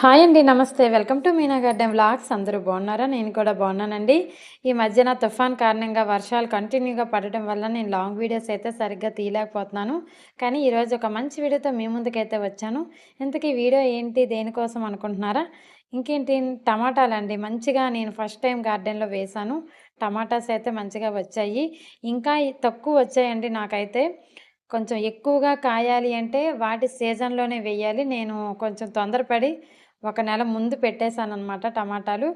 Hi అండి నమస్తే. Welcome to Meena garden vlogs. అందరూ బాగున్నారా? నేను కూడా బాగున్నానండి. ఈ మధ్యన తుఫాన్ కారణంగా వర్షాలు కంటిన్యూగా పడటం వల్ల నేను లాంగ్ వీడియోస్ అయితే సరిగ్గా తీయలేకపోతున్నాను. కానీ ఈరోజు ఒక మంచి వీడియోతో మీ ముందుకైతే వచ్చాను. ఇంతకీ వీడియో ఏంటి దేనికోసం అనుకుంటున్నారా? ఇంకేంటి టమాటాలండి. మంచిగా నేను ఫస్ట్ టైం గార్డెన్లో వేశాను. టమాటాస్ అయితే మంచిగా వచ్చాయి. ఇంకా తక్కువ వచ్చాయండి నాకైతే. కొంచెం ఎక్కువగా కాయాలి అంటే వాటి సీజన్లోనే వేయాలి. నేను కొంచెం తొందరపడి ఒక నెల ముందు పెట్టేశానమాట టమాటాలు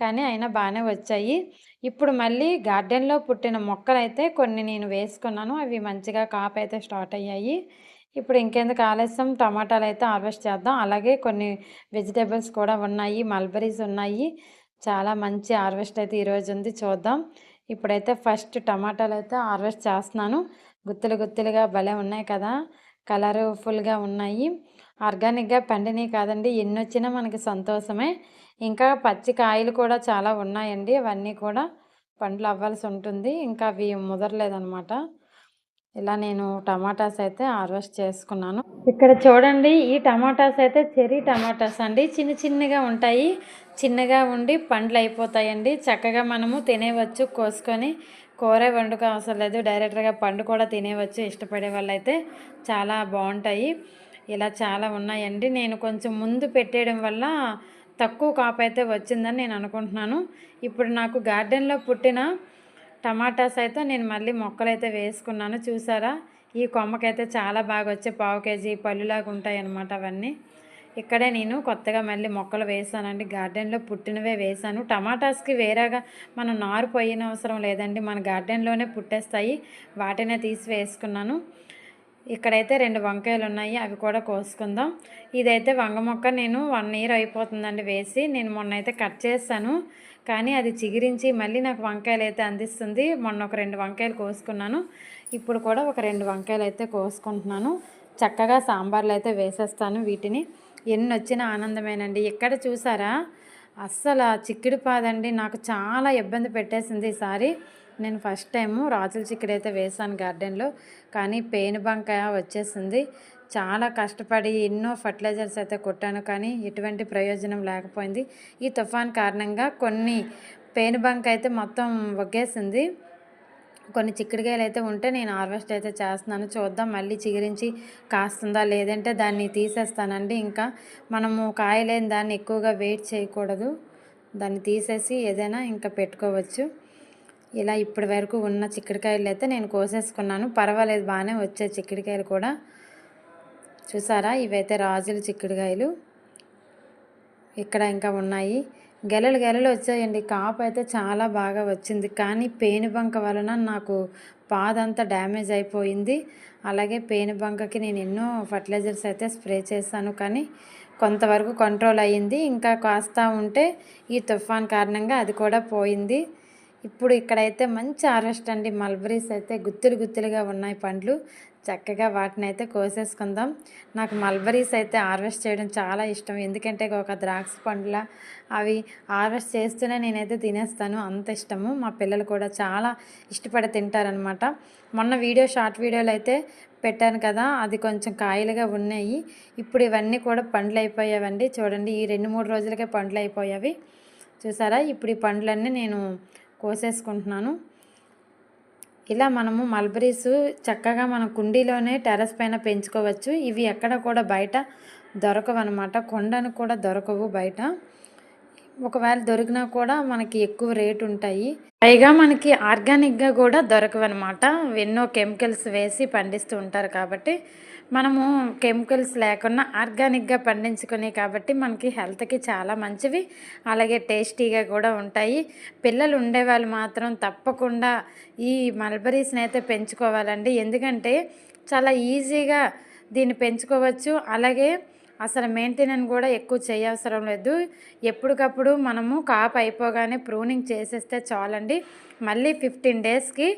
కానీ అయినా బాగానే వచ్చాయి. ఇప్పుడు మళ్ళీ గార్డెన్లో పుట్టిన మొక్కలు అయితే కొన్ని నేను వేసుకున్నాను. అవి మంచిగా కాపు అయితే స్టార్ట్ అయ్యాయి. ఇప్పుడు ఇంకెందుకు ఆలస్యం? టమాటాలు అయితే హార్వెస్ట్ చేద్దాం. అలాగే కొన్ని వెజిటేబుల్స్ కూడా ఉన్నాయి. మల్బరీస్ ఉన్నాయి. చాలా మంచి హార్వెస్ట్ అయితే ఈరోజు ఉంది. చూద్దాం. ఇప్పుడైతే ఫస్ట్ టమాటాలు అయితే హార్వెస్ట్ చేస్తున్నాను. గుత్తులు గుత్తులుగా భలే ఉన్నాయి కదా. కలర్ఫుల్గా ఉన్నాయి. ఆర్గానిక్గా పండినవి కాదండి. ఎన్ని వచ్చినా మనకి సంతోషమే. ఇంకా పచ్చి కాయలు కూడా చాలా ఉన్నాయండి. అవన్నీ కూడా పండ్లు అవ్వాల్సి ఉంటుంది. ఇంకా అవి ముదరలేదనమాట. ఇలా నేను టమాటాస్ అయితే హార్వెస్ట్ చేసుకున్నాను. ఇక్కడ చూడండి ఈ టమాటాస్ అయితే చెరీ టమాటాస్ అండి. చిన్న చిన్నగా ఉంటాయి. చిన్నగా ఉండి పండ్లు అయిపోతాయండి. చక్కగా మనము తినేవచ్చు. కోసుకొని కూర వండుకు అవసరం లేదు. డైరెక్ట్గా పండు కూడా తినేవచ్చు. ఇష్టపడే వాళ్ళైతే చాలా బాగుంటాయి. ఇలా చాలా ఉన్నాయండి. నేను కొంచెం ముందు పెట్టేయడం వల్ల తక్కువ కాపు అయితే వచ్చిందని నేను అనుకుంటున్నాను. ఇప్పుడు నాకు గార్డెన్లో పుట్టిన టమాటాస్ అయితే నేను మళ్ళీ మొక్కలైతే వేసుకున్నాను. చూసారా? ఈ కొమ్మకైతే చాలా బాగా వచ్చే పావు కేజీ పళ్ళులాగా ఉంటాయి అన్నమాట అవన్నీ. ఇక్కడే నేను కొత్తగా మళ్ళీ మొక్కలు వేసానండి. గార్డెన్లో పుట్టినవే వేసాను. టమాటాస్కి వేరేగా మనం నారు పోయిన అవసరం లేదండి. మన గార్డెన్లోనే పుట్టేస్తాయి. వాటినే తీసి వేసుకున్నాను. ఇక్కడైతే రెండు వంకాయలు ఉన్నాయి అవి కూడా కోసుకుందాం. ఇదైతే వంగ మొక్క నేను వన్ ఇయర్ అయిపోతుందండి వేసి నేను మొన్న అయితే కట్ చేస్తాను కానీ అది చిగిరించి మళ్ళీ నాకు వంకాయలు అయితే అందిస్తుంది. మొన్న ఒక రెండు వంకాయలు కోసుకున్నాను. ఇప్పుడు కూడా ఒక రెండు వంకాయలు అయితే కోసుకుంటున్నాను. చక్కగా సాంబార్లు అయితే వేసేస్తాను వీటిని. ఎన్ని వచ్చిన ఆనందమేనండి. ఎక్కడ చూసారా? అస్సలు చిక్కుడు పాదండి నాకు చాలా ఇబ్బంది పెట్టేసింది ఈసారి. నేను ఫస్ట్ టైము రాజుల చిక్కుడు అయితే వేసాను గార్డెన్లో. కానీ పెయిన్ బంక వచ్చేసింది. చాలా కష్టపడి ఎన్నో ఫర్టిలైజర్స్ అయితే కొట్టాను. కానీ ఎటువంటి ప్రయోజనం లేకపోయింది. ఈ తుఫాన్ కారణంగా కొన్ని పెయిన్ బంక్ అయితే మొత్తం ఒగ్గేసింది కొన్ని చిక్కుడుకాయలు అయితే ఉంటే నేను హార్వెస్ట్ అయితే చేస్తున్నాను. చూద్దాం మళ్ళీ చిగురించి కాస్తుందా లేదంటే దాన్ని తీసేస్తానండి. ఇంకా మనము కాయలేని దాన్ని ఎక్కువగా వెయిట్ చేయకూడదు. దాన్ని తీసేసి ఏదైనా ఇంకా పెట్టుకోవచ్చు. ఇలా ఇప్పటి వరకు ఉన్న చిక్కుడుకాయలు అయితే నేను కోసేసుకున్నాను. పర్వాలేదు బాగానే వచ్చే చిక్కుడుకాయలు కూడా. చూసారా? ఇవైతే రాజుల చిక్కుడుకాయలు. ఇక్కడ ఇంకా ఉన్నాయి. గెలలు గెలలు వచ్చాయండి. కాపు అయితే చాలా బాగా వచ్చింది. కానీ పేనుబంక వలన నాకు పాదంతా డ్యామేజ్ అయిపోయింది. అలాగే పేనుబంకకి నేను ఎన్నో ఫర్టిలైజర్స్ అయితే స్ప్రే చేశాను. కానీ కొంతవరకు కంట్రోల్ అయ్యింది. ఇంకా కాస్త ఉంటే ఈ తుఫాన్ కారణంగా అది కూడా పోయింది. ఇప్పుడు ఇక్కడైతే మంచి హార్వెస్ట్ అండి. మల్బరీస్ అయితే గుత్తులు గుత్తులుగా ఉన్నాయి పండ్లు. చక్కగా వాటిని అయితే కోసేసుకుందాం. నాకు మల్బరీస్ అయితే హార్వెస్ట్ చేయడం చాలా ఇష్టం. ఎందుకంటే ఒక ద్రాక్ష పండ్ల అవి హార్వెస్ట్ చేస్తూనే నేనైతే తినేస్తాను. అంత ఇష్టము. మా పిల్లలు కూడా చాలా ఇష్టపడి తింటారనమాట మొన్న వీడియో షార్ట్ వీడియోలు అయితే పెట్టాను కదా అది కొంచెం కాయలుగా ఉన్నాయి. ఇప్పుడు ఇవన్నీ కూడా పండ్లు అయిపోయావండి. చూడండి ఈ రెండు మూడు రోజులకే పండ్లు అయిపోయావి. చూసారా? ఇప్పుడు ఈ పండ్లన్నీ నేను కోసేసుకుంటున్నాను. ఇలా మనము మల్బరీస్ చక్కగా మన కుండీలోనే టెరస్ పైన పెంచుకోవచ్చు. ఇవి ఎక్కడ కూడా బయట దొరకవు అనమాట కొండను కూడా దొరకవు బయట. ఒకవేళ దొరికినా కూడా మనకి ఎక్కువ రేటు ఉంటాయి. పైగా మనకి ఆర్గానిక్గా కూడా దొరకవు అనమాట ఎన్నో కెమికల్స్ వేసి పండిస్తూ ఉంటారు కాబట్టి మనము కెమికల్స్ లేకుండా ఆర్గానిక్గా పండించుకునే కాబట్టి మనకి హెల్త్కి చాలా మంచివి. అలాగే టేస్టీగా కూడా ఉంటాయి. పిల్లలు ఉండేవాళ్ళు మాత్రం తప్పకుండా ఈ మల్బరీస్ని అయితే పెంచుకోవాలండి. ఎందుకంటే చాలా ఈజీగా దీన్ని పెంచుకోవచ్చు. అలాగే అసలు మెయింటెనెన్స్ కూడా ఎక్కువ చేయవసరం లేదు. ఎప్పటికప్పుడు మనము కాపు అయిపోగానే ప్రూనింగ్ చేసేస్తే చాలండి. మళ్ళీ ఫిఫ్టీన్ డేస్కి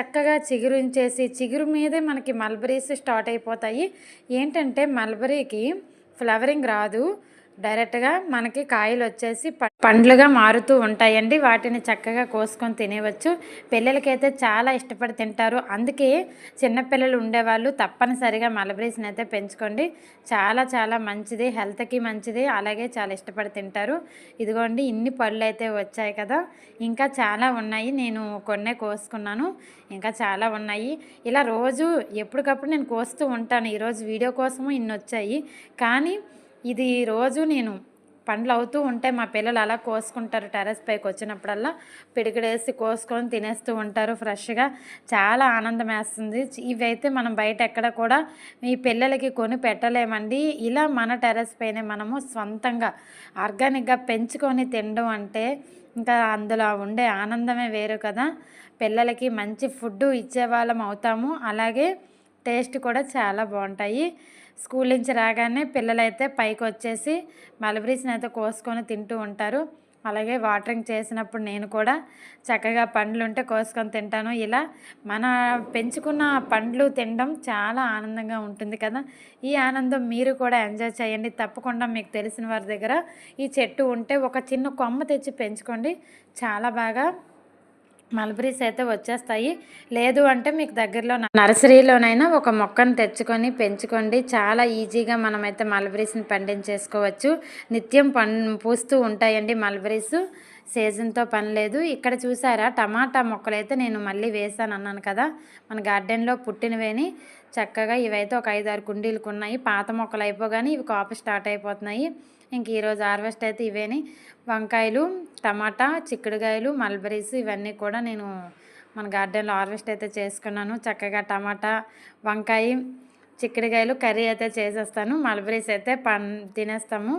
చక్కగా చిగురుంచేసి చిగురు మీదే మనకి మల్బరీస్ స్టార్ట్ అయిపోతాయి. ఏంటంటే మల్బరీకి ఫ్లవరింగ్ రాదు. డైరెక్ట్గా మనకి కాయలు వచ్చేసి పండ్లుగా మారుతూ ఉంటాయండి. వాటిని చక్కగా కోసుకొని తినేవచ్చు. పిల్లలకైతే చాలా ఇష్టపడి తింటారు. అందుకే చిన్నపిల్లలు ఉండేవాళ్ళు తప్పనిసరిగా మలబరీస్ని అయితే పెంచుకోండి. చాలా చాలా మంచిది. హెల్త్కి మంచిది. అలాగే చాలా ఇష్టపడి తింటారు. ఇదిగోండి ఇన్ని పళ్ళు అయితే వచ్చాయి కదా. ఇంకా చాలా ఉన్నాయి. నేను కొన్నే కోసుకున్నాను. ఇంకా చాలా ఉన్నాయి. ఇలా రోజు ఎప్పటికప్పుడు నేను కోస్తూ ఉంటాను. ఈరోజు వీడియో కోసము ఇన్ని వచ్చాయి కానీ ఇది రోజు నేను పండ్లు అవుతూ ఉంటే మా పిల్లలు అలా కోసుకుంటారు టెర్రస్ పైకి వచ్చినప్పుడల్లా పిడికిడేసి కోసుకొని తినేస్తూ ఉంటారు ఫ్రెష్గా. చాలా ఆనందం వేస్తుంది. ఇవైతే మనం బయట ఎక్కడ కూడా మీ పిల్లలకి కొని పెట్టలేమండి. ఇలా మన టెర్రస్ పైన మనము సొంతంగా ఆర్గానిక్గా పెంచుకొని తినడం అంటే ఇంకా అందులో ఉండే ఆనందమే వేరు కదా. పిల్లలకి మంచి ఫుడ్ ఇచ్చేవాళ్ళం అవుతాము. అలాగే టేస్ట్ కూడా చాలా బాగుంటాయి. స్కూల్ నుంచి రాగానే పిల్లలైతే పైకి వచ్చేసి మలబరీస్ని అయితే కోసుకొని తింటూ ఉంటారు. అలాగే వాటరింగ్ చేసినప్పుడు నేను కూడా చక్కగా పండ్లు ఉంటే కోసుకొని తింటాను. ఇలా మన పెంచుకున్న పండ్లు తినడం చాలా ఆనందంగా ఉంటుంది కదా. ఈ ఆనందం మీరు కూడా ఎంజాయ్ చేయండి. తప్పకుండా మీకు తెలిసిన వారి దగ్గర ఈ చెట్టు ఉంటే ఒక చిన్న కొమ్మ తెచ్చి పెంచుకోండి. చాలా బాగా మల్బరీస్ అయితే వచ్చేస్తాయి. లేదు అంటే మీకు దగ్గరలో నర్సరీలోనైనా ఒక మొక్కను తెచ్చుకొని పెంచుకోండి. చాలా ఈజీగా మనమైతే మల్బరీస్ని పండించేసుకోవచ్చు. నిత్యం పం పూస్తూ ఉంటాయండి మల్బరీస్. సీజన్తో పని లేదు. ఇక్కడ చూసారా? టమాటా మొక్కలు అయితే నేను మళ్ళీ వేసాను అన్నాను కదా? మన గార్డెన్లో పుట్టినవేని చక్కగా ఇవైతే ఒక ఐదు ఆరు కుండీలకు ఉన్నాయి పాత మొక్కలు అయిపోగానే ఇవి కాపు స్టార్ట్ అయిపోతున్నాయి. ఇంక ఈరోజు హార్వెస్ట్ అయితే ఇవేని. వంకాయలు టమాటా చిక్కుడుకాయలు మల్బరీస్ ఇవన్నీ కూడా నేను మన గార్డెన్లో హార్వెస్ట్ అయితే చేసుకున్నాను. చక్కగా టమాటా వంకాయ చిక్కుడుకాయలు కర్రీ అయితే చేసేస్తాను. మల్బరీస్ అయితే పన్ తినేస్తాము.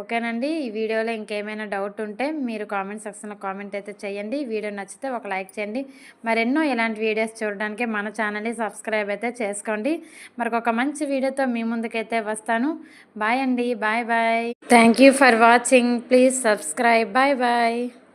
ఓకేనండి. ఈ వీడియోలో ఇంకేమైనా డౌట్ ఉంటే మీరు కామెంట్ సెక్షన్లో కామెంట్ అయితే చేయండి. వీడియో నచ్చితే ఒక లైక్ చేయండి. మరెన్నో ఇలాంటి వీడియోస్ చూడడానికి మన ఛానల్ని సబ్స్క్రైబ్ అయితే చేసుకోండి. మరొక మంచి వీడియోతో మీ ముందుకైతే వస్తాను. బాయ్ అండి. Bye bye. Thank you for watching please subscribe bye bye